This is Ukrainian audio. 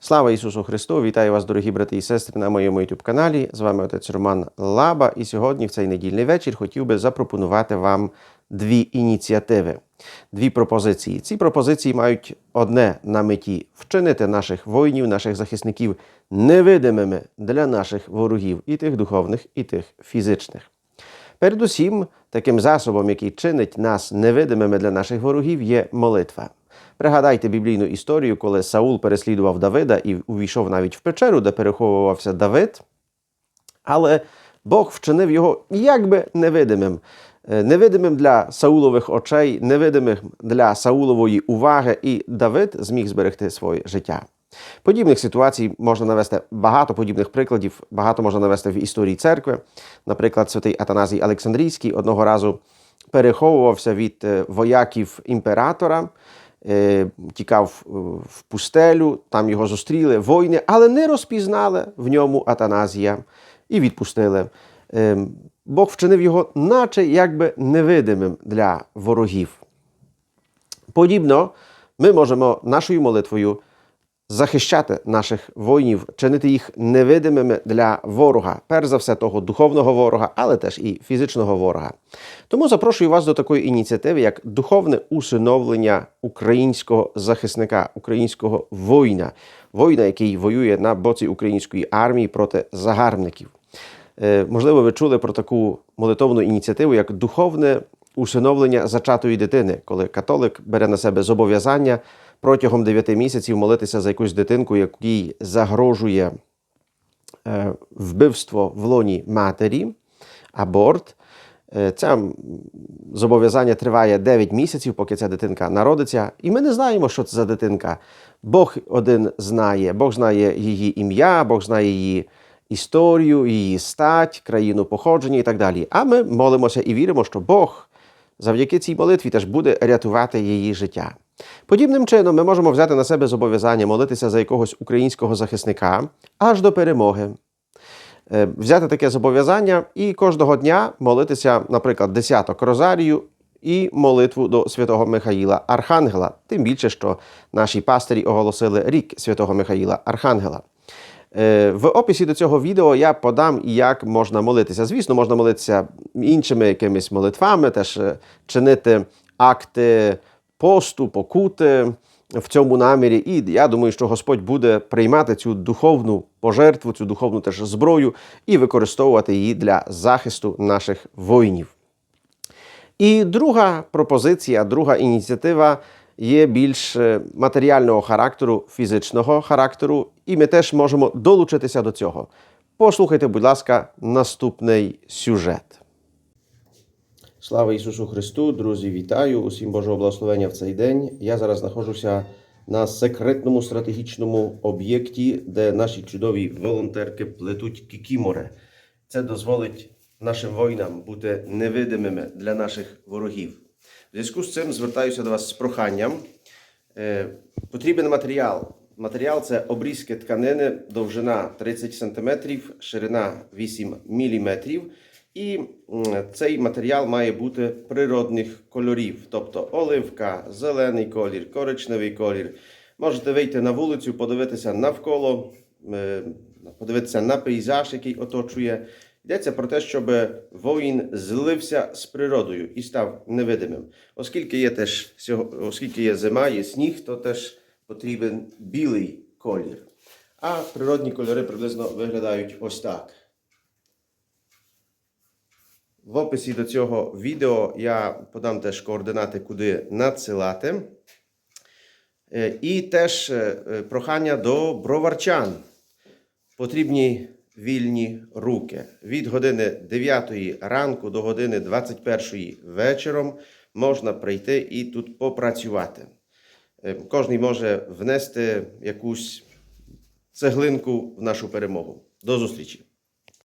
Слава Ісусу Христу! Вітаю вас, дорогі брати і сестри, на моєму youtube каналі. З вами отець Роман Лаба. І сьогодні, в цей недільний вечір, хотів би запропонувати вам дві ініціативи, дві пропозиції. Ці пропозиції мають одне на меті вчинити наших воїнів, наших захисників невидимими для наших ворогів, і тих духовних, і тих фізичних. Передусім, таким засобом, який чинить нас невидимими для наших ворогів, є молитва. Пригадайте біблійну історію, коли Саул переслідував Давида і увійшов навіть в печеру, де переховувався Давид. Але Бог вчинив його якби невидимим. Е, Невидимим для Саулових очей, невидимим для Саулової уваги, і Давид зміг зберегти своє життя. Подібних ситуацій можна навести багато подібних прикладів, багато можна навести в історії церкви. Наприклад, святий Атаназій Олександрійський одного разу переховувався від е, вояків імператора, тікав е, в пустелю, там його зустріли воїни, але не розпізнали в ньому Атаназія і відпустили. Ем, Бог вчинив його, наче якби невидимим для ворогів. Подібно, ми можемо нашою молитвою захищати наших воїнів, чинити їх невидимими для ворога, перш за все того духовного ворога, але теж і фізичного ворога. Тому запрошую вас до такої ініціативи, як духовне усиновлення українського захисника, українського воїна, воїна, який воює на боці української армії проти загарбників. Е, Можливо, ви чули про таку молитовну ініціативу, як духовне усиновлення зачатої дитини, коли католик бере на себе зобов'язання протягом 9 місяців молитися за якусь дитинку, якій загрожує е, вбивство в лоні матері, аборт. Е, Це зобов'язання триває 9 місяців, поки ця дитинка народиться. І ми не знаємо, що це за дитинка. Бог один знає. Бог знає її ім'я, Бог знає її історію, її стать, країну походження і так далі. А ми молимося і віримо, що Бог завдяки цій молитві теж буде рятувати її життя. Подібним чином, ми можемо взяти на себе зобов'язання молитися за якогось українського захисника аж до перемоги. Е, Взяти таке зобов'язання і кожного дня молитися, наприклад, десяток розарію і молитву до святого Михаїла Архангела. Тим більше, що наші пастирі оголосили рік святого Михаїла Архангела. Е, В описі до цього відео я подам, як можна молитися. Звісно, можна молитися іншими якимись молитвами, теж е, чинити акти посту, покути в цьому намірі. І я думаю, що Господь буде приймати цю духовну пожертву, цю духовну теж зброю і використовувати її для захисту наших воїнів. І друга пропозиція, друга ініціатива є більш е, матеріального характеру, фізичного характеру, і ми теж можемо долучитися до цього. Послухайте, будь ласка, наступний сюжет. Слава Ісусу Христу, друзі, вітаю! Усім Божого благословення в цей день. Я зараз знаходжуся на секретному стратегічному об'єкті, де наші чудові волонтерки плетуть кікіморе. Це дозволить нашим воїнам бути невидимими для наших ворогів. В зв'язку з цим звертаюся до вас з проханням. Е, Потрібен матеріал. Матеріал це обрізки тканини, довжина 30 см, ширина 8 мм. І цей матеріал має бути природних кольорів, тобто оливка, зелений колір, коричневий колір. Можете вийти на вулицю, подивитися навколо, е, подивитися на пейзаж, який оточує. Йдеться про те, щоб воїн злився з природою і став невидимим. Оскільки є теж оскільки є зима, є сніг, то теж потрібен білий колір. А природні кольори приблизно виглядають ось так. В описі до цього відео я подам теж координати, куди надсилати. Е, І теж е, е, прохання до броварчан. Потрібні вільні руки. Від години 9 ранку до години 21 вечором можна прийти і тут попрацювати. Е, Кожний може внести якусь цеглинку в нашу перемогу. До зустрічі!